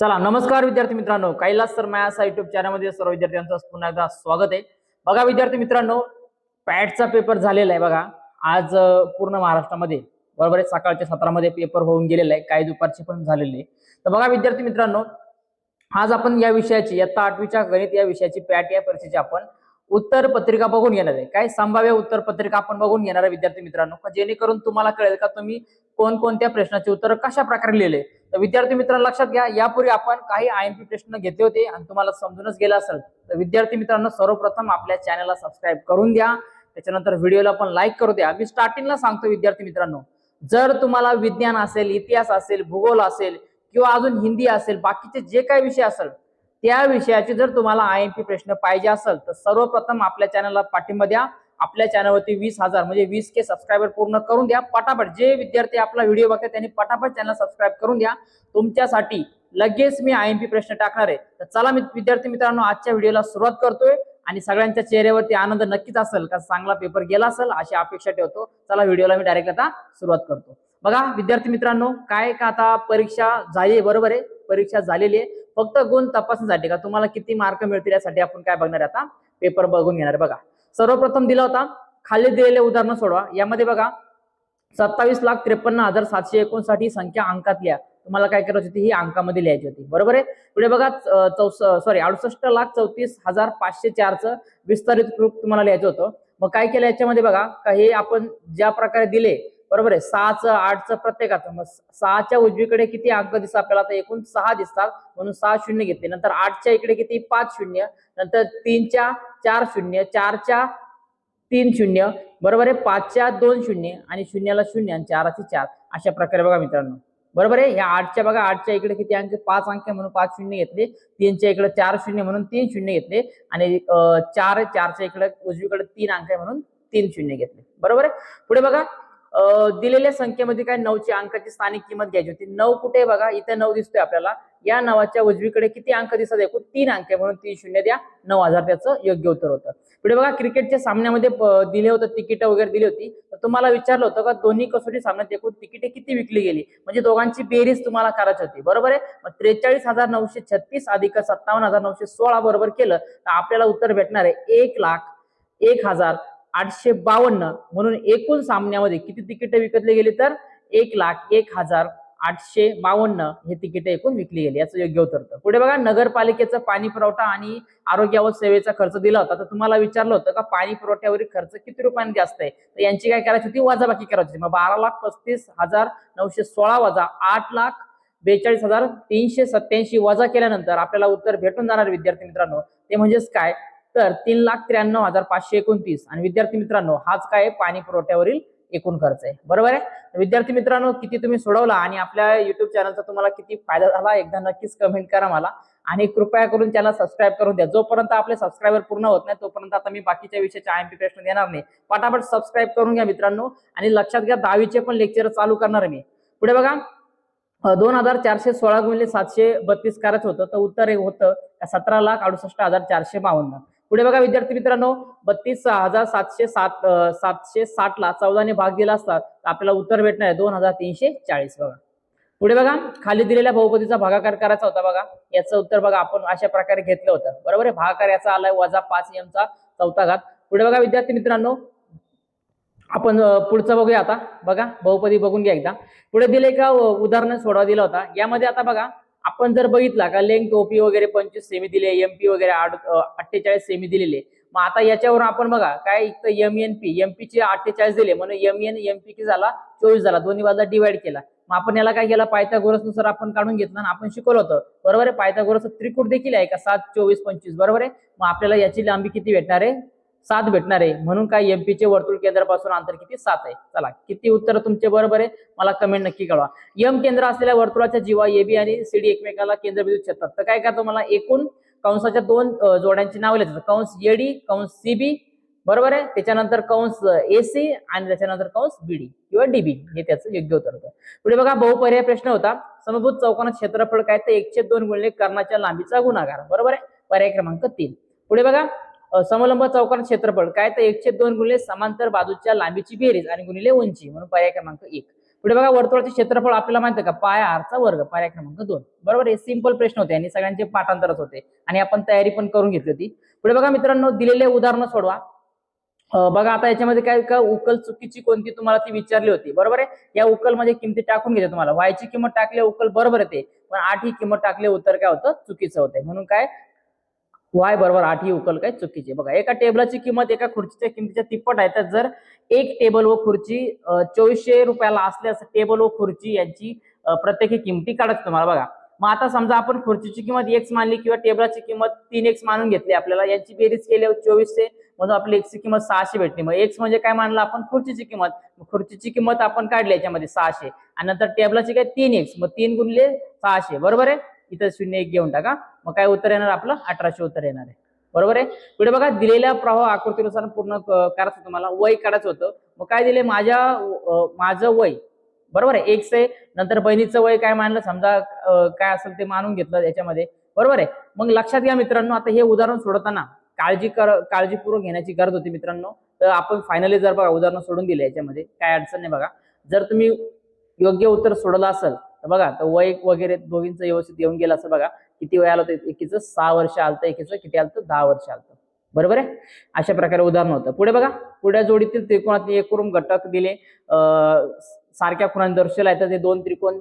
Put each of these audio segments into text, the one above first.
चला नमस्कार विद्यार्थी मित्रांनो. कैलास सर मायासा युट्यूब चॅनलमध्ये सर्व विद्यार्थ्यांचं पुन्हा एकदा स्वागत आहे. बघा विद्यार्थी मित्रांनो पॅटचा पेपर झालेला आहे बघा. आज पूर्ण महाराष्ट्रामध्ये बरोबर आहे सकाळच्या सत्रामध्ये पेपर होऊन गेलेला आहे. काही दुपारचे पण झालेले आहे. तर बघा विद्यार्थी मित्रांनो आज आपण या विषयाची इयत्ता आठवीच्या गणित या विषयाची पॅट या परीक्षेची आपण उत्तर पत्रिका बघून घेणार आहे. काय संभाव्य उत्तर पत्रिका आपण बघून घेणार आहे विद्यार्थी मित्रांनो? जेणेकरून तुम्हाला कळेल का तुम्ही कोणकोणत्या प्रश्नाचे उत्तर कशा प्रकारे लिहिले? तर विद्यार्थी मित्रांनो लक्षात घ्या यापूर्वी आपण काही आय एम पी प्रश्न घेतले होते आणि तुम्हाला समजूनच गेला असेल. तर विद्यार्थी मित्रांनो सर्वप्रथम आपल्या चॅनलला सबस्क्राईब करून द्या त्याच्यानंतर व्हिडिओला पण लाईक करू द्या. मी स्टार्टिंगला सांगतो विद्यार्थी मित्रांनो जर तुम्हाला विज्ञान असेल इतिहास असेल भूगोल असेल किंवा अजून हिंदी असेल बाकीचे जे काही विषय असेल त्या विषयाचे जर तुम्हाला आय एम पी प्रश्न पाहिजे असेल तर सर्वप्रथम आपल्या चॅनलला पाठिंबा द्या. आपल्या चॅनलवरती वीस हजार म्हणजे वीस के सबस्क्रायबर पूर्ण करून द्या. पटापट जे विद्यार्थी आपला व्हिडिओ बघतात त्यांनी पटापट चॅनल सबस्क्राईब करून द्या. तुमच्यासाठी लगेच मी आय एम पी प्रश्न टाकणार आहे. तर चला मी विद्यार्थी मित्रांनो आजच्या व्हिडिओला सुरुवात करतोय. आणि सगळ्यांच्या चेहऱ्यावरती आनंद नक्कीच असेल का चांगला पेपर गेला असेल अशी अपेक्षा ठेवतो. चला व्हिडिओला मी डायरेक्ट आता सुरुवात करतो. बघा विद्यार्थी मित्रांनो काय का आता परीक्षा झाली आहे बरोबर आहे? परीक्षा झालेली आहे. फक्त गुण तपासण्यासाठी का तुम्हाला किती मार्क मिळतील यासाठी आपण काय बघणार आता? पेपर बघून घेणार आहे. बघा सर्वप्रथम दिला होता. खाली दिलेले उदाहरण सोडवा. यामध्ये बघा सत्तावीस लाख त्रेपन्न हजार सातशे एकोणसाठ ही संख्या अंकात लिहा. तुम्हाला काय करायची होती? ही अंकामध्ये लिहायची होती. बरोबर आहे? पुढे बघा चौस सॉरी अडुसष्ट लाख चौतीस हजार पाचशे चारचं विस्तारित रूप तुम्हाला लिहायचं होतं. मग काय केलं? याच्यामध्ये बघा का हे आपण ज्या प्रकारे दिले बरोबर आहे? सहाचं आठचं प्रत्येकाचं. मग सहाच्या उजवीकडे किती अंक दिसतात आपल्याला? आता एकूण सहा दिसतात म्हणून सहा शून्य घेतले. नंतर आठच्या इकडे किती? पाच शून्य. नंतर तीनच्या चार शून्य चारच्या तीन शून्य. बरोबर आहे? पाचच्या दोन शून्य आणि शून्याला शून्य आणि चाराचे चार. अशा प्रकारे बघा मित्रांनो. बरोबर आहे? ह्या आठच्या बघा आठच्या इकडे किती अंक? पाच अंक म्हणून पाच शून्य घेतले. तीनच्या इकडे चार शून्य म्हणून तीन शून्य घेतले. आणि चार चारच्या इकडे उजवीकडे तीन अंक म्हणून तीन शून्य घेतले. बरोबर आहे? पुढे बघा. दिलेल्या संख्येमध्ये काय नऊची अंकाची स्थानिक किंमत घ्यायची होती. नऊ कुठे बघा? इथे नऊ दिसतोय आपल्याला. या नवाच्या उजवीकडे किती अंक दिसत एकूण तीन अंक आहे म्हणून तीन शून्य द्या. नऊ हजार त्याचं योग्य उत्तर होतं. पुढे बघा क्रिकेटच्या सामन्यामध्ये दिले होतं तिकीट वगैरे दिली होती. तर तुम्हाला विचारलं होतं का दोन्ही कसोटी सामन्यात एकूण तिकीटे किती विकली गेली? म्हणजे दोघांची बेरीज तुम्हाला करायची होती. बरोबर आहे? मग त्रेचाळीस हजार नऊशे छत्तीस अधिक सत्तावन्न हजार नऊशे सोळा बरोबर केलं. तर आपल्याला उत्तर भेटणार आहे एक लाख एक हजार आठशे बावन्न म्हणून एकूण सामन्यामध्ये किती तिकीट विकतली गेली तर? एक लाख एक हजार आठशे बावन्न हे तिकीट एकूण विकली गेली. याचं योग्य उत्तर पुढे बघा नगरपालिकेचा पाणी पुरवठा आणि आरोग्य व सेवेचा खर्च दिला होता. तर तुम्हाला विचारलं होतं का पाणी पुरवठ्यावरील खर्च किती रुपयांनी जास्त आहे? तर यांची काय करायची होती? वजाबाकी करायची होती. मग बारा लाख पस्तीस हजार नऊशे सोळा वजा आठ लाख बेचाळीस हजार तीनशे सत्याऐंशी वजा केल्यानंतर आपल्याला उत्तर भेटून जाणार विद्यार्थी मित्रांनो. ते म्हणजेच काय? तर तीन लाख त्र्याण्णव हजार पाचशे एकोणतीस. आणि विद्यार्थी मित्रांनो हाच काय पाणी पुरवठ्यावरील एकूण खर्च आहे. बरोबर आहे? विद्यार्थी मित्रांनो किती तुम्ही सोडवला आणि आपल्या युट्यूब चॅनलचा तुम्हाला किती फायदा झाला एकदा नक्कीच कमेंट करा मला. आणि कृपया करून चॅनल सबस्क्राईब करून द्या. जोपर्यंत आपले सबस्क्रायबर पूर्ण होत नाही तोपर्यंत आता मी बाकीच्या विषयाच्या आय एम पी प्रश्न देणार नाही. पटापट सबस्क्राईब करून घ्या मित्रांनो. आणि लक्षात घ्या दहावीचे पण लेक्चर चालू करणार मी. पुढे बघा. दोन हजार चारशे सोळा गुणिले सातशे बत्तीस करायचं होतं तर उत्तर हे होतं सतरा लाख अडुसष्ट हजार चारशे बावन्न. पुढे बघा विद्यार्थी मित्रांनो बत्तीस हजार सातशे सात सातशे साठ ला चौदाने भाग दिला असता तर आपल्याला उत्तर भेटणार आहे दोन हजार तीनशे चाळीस बघा. पुढे बघा खाली दिलेल्या बहुपदीचा भागाकार करायचा होता बघा. याचं उत्तर बघा आपण अशा प्रकारे घेतलं होतं. बरोबर आहे? भागाकार याचा आलाय वजा पाच एमचा चौथा घात. पुढे बघा विद्यार्थी मित्रांनो आपण पुढचं बघूया आता. बघा बहुपदी बघून घ्या एकदा. पुढे दिले का उदाहरण सोडवा दिला होता. यामध्ये आता बघा आपण जर बघितला का लेंग ओपी वगैरे पंचवीस सेमी दिले एमपी वगैरे अठ्ठेचाळीस सेमी दिलेले. मग आता याच्यावरून आपण बघा काय इथं एम एन पी एमपी चे अठ्ठेचाळीस दिले म्हणून एम एन एमपी की झाला चोवीस झाला दोन्ही बाजूला डिवाइड केला. मग आपण याला काय केलं पायथागोरसनुसार आपण काढून घेतलं आपण शिकवलं होतं. बरोबर आहे? पायथागोरस त्रिकूट देखील आहे का? सात चोवीस पंचवीस. बरोबर आहे? मग आपल्याला याची लांबी किती भेटणार आहे? सात भेटणार आहे. म्हणून काय एमपी चे वर्तुळ केंद्रापासून अंतर किती? सात आहे. चला किती उत्तर तुमचे बरोबर आहे? मला कमेंट नक्की कळवा. यम केंद्र असलेल्या वर्तुळाच्या जीवा एबी आणि सीडी एकमेकाला केंद्रबिंदू छेदतात. तर काय करतो मला एकूण कंसाच्या दोन जोड्यांची नावं लिहितात कंस एडी कंस सीबी बरोबर आहे? त्याच्यानंतर कंस एसी आणि त्याच्यानंतर कंस बीडी किंवा डीबी हे त्याचं योग्य उत्तर होतं. पुढे बघा बहुपर्याय प्रश्न होता. समभूत चौकोनात क्षेत्रफळ काय? तर एकशे दोन गुणले कर्णाच्या लांबीचा गुणाकार. बरोबर आहे? पर्याय क्रमांक तीन. पुढे बघा समलंब चौकार क्षेत्रफळ. काय तर एकशे दोन गुणिले समांतर बाजूच्या लांबीची बेरीज आणि गुणिले उंची म्हणून पर्याय क्रमांक एक. पुढे बघा वर्तुळाचे क्षेत्रफळ आपल्याला माहिती का? पाय आरचा वर्ग पर्याय क्रमांक दोन. बरोबर हे सिंपल प्रश्न होते आणि सगळ्यांचे पाठांतरच होते आणि आपण तयारी पण करून घेतली होती. पुढे बघा मित्रांनो दिलेले उदाहरणं सोडवा. बघा आता याच्यामध्ये काय का उकल चुकीची कोणती तुम्हाला ती विचारली होती. बरोबर आहे? या उकलमध्ये किमती टाकून घेते तुम्हाला. वायची किंमत टाकली उकल बरोबर येते पण आठ ही किंमत टाकली उत्तर काय होतं? चुकीचं होतं म्हणून काय? वाय बरोबर आठ ही उकल काय चुकीची. बघा एका टेबलाची किंमत एका खुर्चीच्या किमतीच्या तिप्पट आहे तर जर एक टेबल व खुर्ची चोवीसशे रुपयाला असल्यास टेबल व खुर्ची यांची प्रत्येकी किमती काढत तुम्हाला. बघा मग आता समजा आपण खुर्चीची किंमत एक्स मानली किंवा टेबलाची किंमत तीन एक्स मानून घेतली आपल्याला यांची बेरीज केली चोवीसशे म्हणून आपली एक्सची किंमत सहाशे भेटली. मग एक्स म्हणजे काय मानलं आपण? खुर्चीची किंमत. खुर्चीची किंमत आपण काढली याच्यामध्ये सहाशे. आणि नंतर टेबलाची काय? तीन एक्स मग तीन गुणले सहाशे. बरोबर आहे? इथं शून्य एक घेऊन टाका. मग काय उत्तर येणार? आपलं अठराशे उत्तर येणार आहे. बरोबर आहे? पुढे बघा दिलेल्या प्रवाह आकृतीनुसार पूर्ण करायचं तुम्हाला वय काढायचं होतं. मग काय दिले? माझ्या माझं वय. बरोबर आहे? एक से नंतर बहिणीचं वय काय मानलं? समजा काय असेल ते मानून घेतलं याच्यामध्ये. बरोबर आहे? मग लक्षात घ्या मित्रांनो आता हे उदाहरण सोडताना काळजी कर काळजीपूर्वक घेण्याची गरज होती मित्रांनो. तर आपण फायनली जर बघा उदाहरण सोडून दिले याच्यामध्ये. काय अडचण नाही बघा. जर तुम्ही योग्य उत्तर सोडलं असेल तर बघा तर वय वगैरे दोघींचं व्यवस्थित येऊन गेलं असं बघा किती वय आलं होतं? एकीचं सहा वर्ष आलतं एकीचं किती आलं दहा वर्ष आलतं. बरोबर आहे? अशा प्रकारे उदाहरण होतं. पुढे बघा पुढे जोडीतील त्रिकोणातील एकूण घटक दिले. सारख्या खुणाने दर्शवला आहे तर ते दोन त्रिकोण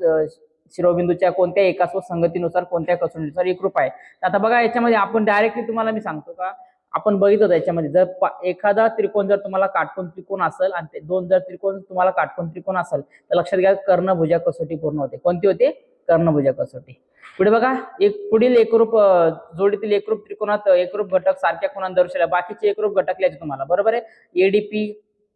शिरोबिंदूच्या कोणत्या एकाच व संगतीनुसार कोणत्या कसोटीनुसार एकरूप आहे? तर आता बघा याच्यामध्ये आपण डायरेक्टली तुम्हाला मी सांगतो का? आपण बघितलं याच्यामध्ये. जर एखादा त्रिकोण जर तुम्हाला काटकोन त्रिकोण असेल आणि ते दोन जर त्रिकोण तुम्हाला काटकोन त्रिकोण असेल तर लक्षात घ्या कर्णभुजा कसोटी पूर्ण होते. कोणती होते? कर्णभुजा कसोटी. पुढे बघा एक पुढील एकरूप जोडीतील एकरूप त्रिकोणात एकरूप घटक सारख्या कोणात दर्शवल्या बाकीचे एकरूप घटक लिहायचे तुम्हाला. बरोबर आहे? एडीपी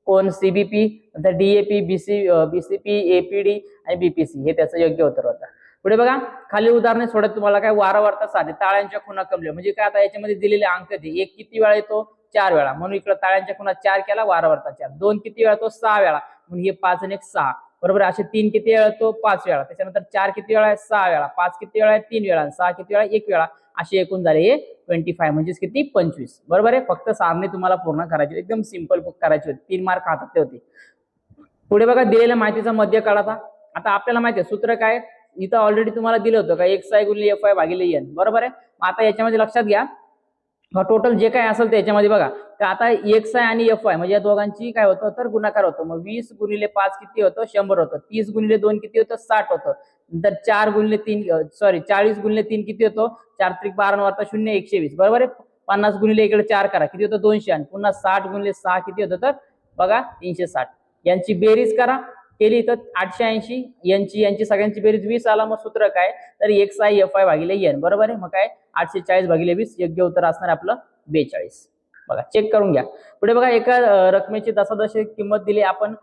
कोण? सीबीपी नंतर डीएपी बीसी बीसीपी एपीडी आणि बीपीसी हे त्याचं योग्य उत्तर होतं. पुढे बघा खाली उदाहरणे सोडत तुम्हाला काय वारंवारता साधे ताळ्यांच्या खुणा कमल्या म्हणजे काय आता याच्यामध्ये दिलेले अंक ते एक किती वेळा येतो? चार वेळा. म्हणून इकडे ताळ्यांच्या खुणा चार केला वारंवारता चार. दोन किती वेळा येतो? सहा वेळा. म्हणून हे पाच आणि एक सहा. बरोबर आहे? असे तीन किती वेळा येतो? पाच वेळा. त्याच्यानंतर चार किती वेळा आहे? सहा वेळा. पाच किती वेळा आहे? तीन वेळा. सहा किती वेळा? एक वेळा. असे एकूण झाले हे ट्वेंटी फाय म्हणजेच किती? पंचवीस. बरोबर आहे? फक्त सारणी तुम्हाला पूर्ण करायची. एकदम सिंपल करायची होती. तीन मार्क हातात ते होते. पुढे बघा दिलेल्या माहितीचा मध्य काढाचा आता. आपल्याला माहिती आहे सूत्र काय इथं ऑलरेडी तुम्हाला दिलं होतं का? एक्स आय गुणिले एफ आय भागिले एन बरोबर आहे? मग आता याच्यामध्ये लक्षात घ्या. टोटल जे काय असेल त्याच्यामध्ये बघा. तर आता एक्स आय आणि एफ आय म्हणजे या दोघांची काय होतं? तर गुणाकार होतो. मग वीस गुणिले पाच किती होतं? शंभर होतं. तीस गुणिले दोन किती होतं? साठ होतं. नंतर चार गुणिले तीन सॉरी चाळीस गुणिले तीन किती होतो? चार त्रिक बारा शून्य एकशे वीस. बरोबर आहे? पन्नास गुणिले इकडे चार करा. किती होतं? दोनशे आणि. पुन्हा साठ गुणिले सहा किती होतं? तर बघा तीनशे साठ. यांची बेरीज करा. केली तर आठशे ऐंशी यांची यांची सगळ्यांची बेरीज वीस आला मग सूत्र काय? तर एक्स आय एफ आय भागिले एन बरोबर आहे? मग काय? आठशे चाळीस भागिले वीस योग्य उत्तर असणार आपलं बेचाळीस. बघा चेक करून घ्या. पुढे बघा एका रकमेची दशादशी किंमत दिली आपण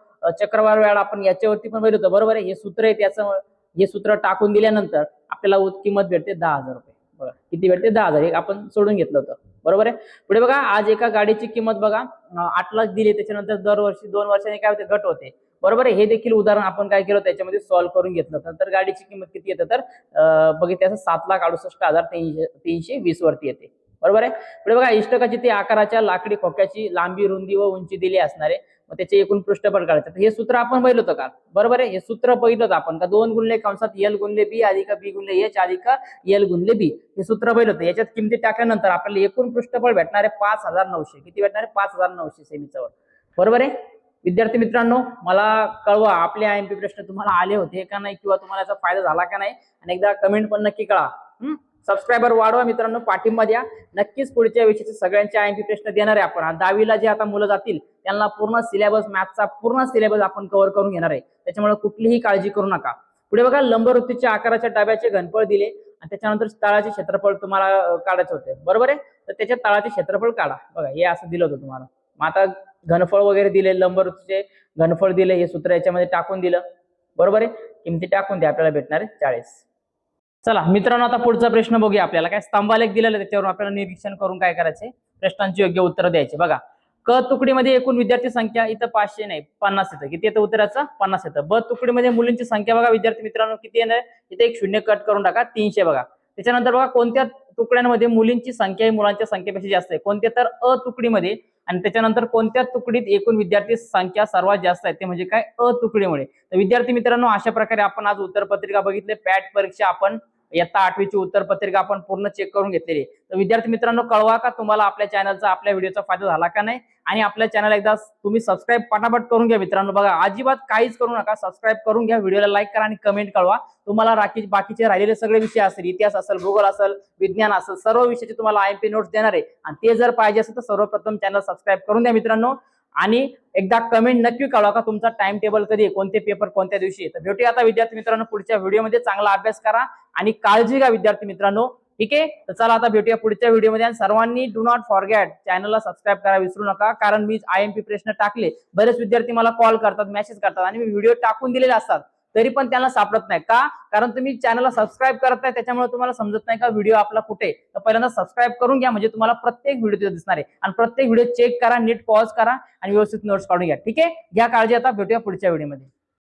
चक्रवार वेळा आपण याच्यावरती पण बघित बरोबर आहे? हे सूत्र आहे त्याचं हे सूत्र टाकून दिल्यानंतर आपल्याला किंमत भेटते दहा हजार रुपये. बघा किती भेटते? दहा हजार. आपण सोडून घेतलं होतं. बरोबर आहे? पुढे बघा आज एका गाडीची किंमत बघा आठ लाख दिली त्याच्यानंतर दरवर्षी दोन वर्षांनी काय होते? घट होते. बरोबर आहे? हे देखील उदाहरण आपण काय केलं त्याच्यामध्ये सॉल्व्ह करून घेतलं. नंतर गाडीची किंमत किती येते? तर बघितल्यास सात लाख अडुसष्ट हजार तीनशे तीनशे वीस वरती येते. बरोबर आहे? पुढे बघा इष्टकाची ते आकाराच्या लाकडी खोक्याची लांबी रुंदी व उंची दिली असणारे मग त्याचे एकूण पृष्ठफळ काढायचं. हे सूत्र आपण पाहिलं होतं का? बरोबर आहे? हे सूत्र पहिलं होतं आपण का? दोन गुणले कंसात एल गुणले बी अधिक बी गुणले एच अधिक एल गुणले बी हे सूत्र पहिलं होतं. याच्यात किमती टाकल्यानंतर आपल्याला एकूण पृष्ठफळ भेटणारे पाच हजार नऊशे. किती भेटणारे पाच हजार नऊशे सेमीचं बरोबर आहे? विद्यार्थी मित्रांनो मला कळवा आपले आय एम पी प्रश्न तुम्हाला आले होते का नाही किंवा तुम्हाला याचा फायदा झाला का नाही आणि एकदा कमेंट पण नक्की कळा. सबस्क्रायबर वाढवा मित्रांनो पाठिंबा द्या. नक्कीच पुढच्या विषयाचे सगळ्यांचे आय एम पी प्रश्न देणार आहे आपण. दहावीला जे आता मुलं जातील त्यांना पूर्ण सिलेबस मॅथचा पूर्ण सिलेबस आपण कव्हर करून घेणार आहे. त्याच्यामुळे कुठलीही काळजी करू नका. पुढे बघा लंबवृत्तीच्या आकाराच्या डब्याचे घनफळ दिले आणि त्याच्यानंतर तळाचे क्षेत्रफळ तुम्हाला काढायचे होते. बरोबर आहे? तर त्याच्या तळाचे क्षेत्रफळ काढा. बघा हे असं दिलं होतं तुम्हाला. मग आता घनफळ वगैरे दिले लंबरचे घनफळ दिले हे सूत्र याच्यामध्ये टाकून दिलं. बरोबर आहे? किमती टाकून द्या आपल्याला भेटणार आहे चाळीस. चला मित्रांनो आता पुढचा प्रश्न बघूया आपल्याला. काय स्तंभालेख दिलेला त्याच्यावरून त्याच्यावर आपल्याला निरीक्षण करून काय करायचे? प्रश्नांची योग्य उत्तर द्यायचे. बघा क तुकडीमध्ये एकूण विद्यार्थी संख्या इथं पाचशे नाही पन्नास येतं. किती येतं उत्तराचं? पन्नास येतं. ब तुकडीमध्ये मुलींची संख्या बघा विद्यार्थी मित्रांनो किती येणार इथे एक शून्य कट करून टाका तीनशे बघा. त्याच्यानंतर बघा कोणत्या तुकड्यांमध्ये मुलींची संख्या ही मुलांच्या संख्येपेक्षा जास्त आहे? कोणत्या तर अ तुकडीमध्ये आणि त्याच्यानंतर कोणत्या तुकडीत एकूण विद्यार्थी संख्या सर्वात जास्त आहे? ते म्हणजे काय? अ तुकडीमुळे तर विद्यार्थी मित्रांनो अशा प्रकारे आपण आज उत्तरपत्रिका बघितले. पॅट परीक्षा आपण इयत्ता आठवीची उत्तरपत्रिका आपण पूर्ण चेक करून घेतलेली तर विद्यार्थी मित्रांनो कळवा का तुम्हाला आपल्या चॅनलचा आपल्या व्हिडिओचा फायदा झाला का नाही? आणि आपल्या चॅनल एकदा तुम्ही सबस्क्राईब पटापट करून घ्या मित्रांनो. बघा अजिबात काहीच करू नका. सबस्क्राईब करून घ्या व्हिडिओला लाईक करा आणि कमेंट कळवा. तुम्हाला राखी बाकीचे राहिलेले सगळे विषय असेल इतिहास असेल भूगोल असेल विज्ञान असेल सर्व विषयाचे तुम्हाला आय एम पी नोट्स देणार आहे. आणि ते जर पाहिजे असेल तर सर्वप्रथम चॅनल सबस्क्राईब करून द्या मित्रांनो. आणि एकदा कमेंट नक्की कळवा का तुमचा टाइम टेबल कधी आहे कोणते पेपर कोणत्या दिवशी तर भेटूया आता विद्यार्थी मित्रांनो पुढच्या व्हिडिओमध्ये चांगला अभ्यास करा आणि काळजी घ्या विद्यार्थी मित्रांनो. ठीक आहे? तर चला आता भेटूया पुढच्या व्हिडिओमध्ये आणि सर्वांनी डू नॉट फॉरगेट चॅनलला सबस्क्राईब करा विसरू नका कारण मी आय एम पी प्रश्न टाकले. बरेच विद्यार्थी मला कॉल करतात मेसेज करतात आणि मी व्हिडिओ टाकून दिलेले असतात. तरी पण त्यांना सापडत नाही. का? कारण तुम्ही चॅनलला सबस्क्राईब करत नाही त्याच्यामुळे तुम्हाला समजत नाही का व्हिडिओ आपला कुठे तर पहिल्यांदा सबस्क्राईब करून घ्या म्हणजे तुम्हाला प्रत्येक व्हिडिओ तिथे दिसणार आहे. आणि प्रत्येक व्हिडिओ चेक करा नीट पॉज करा आणि व्यवस्थित नोट्स काढून घ्या. ठीक आहे? घ्या काळजी आता भेटूया पुढच्या व्हिडिओमध्ये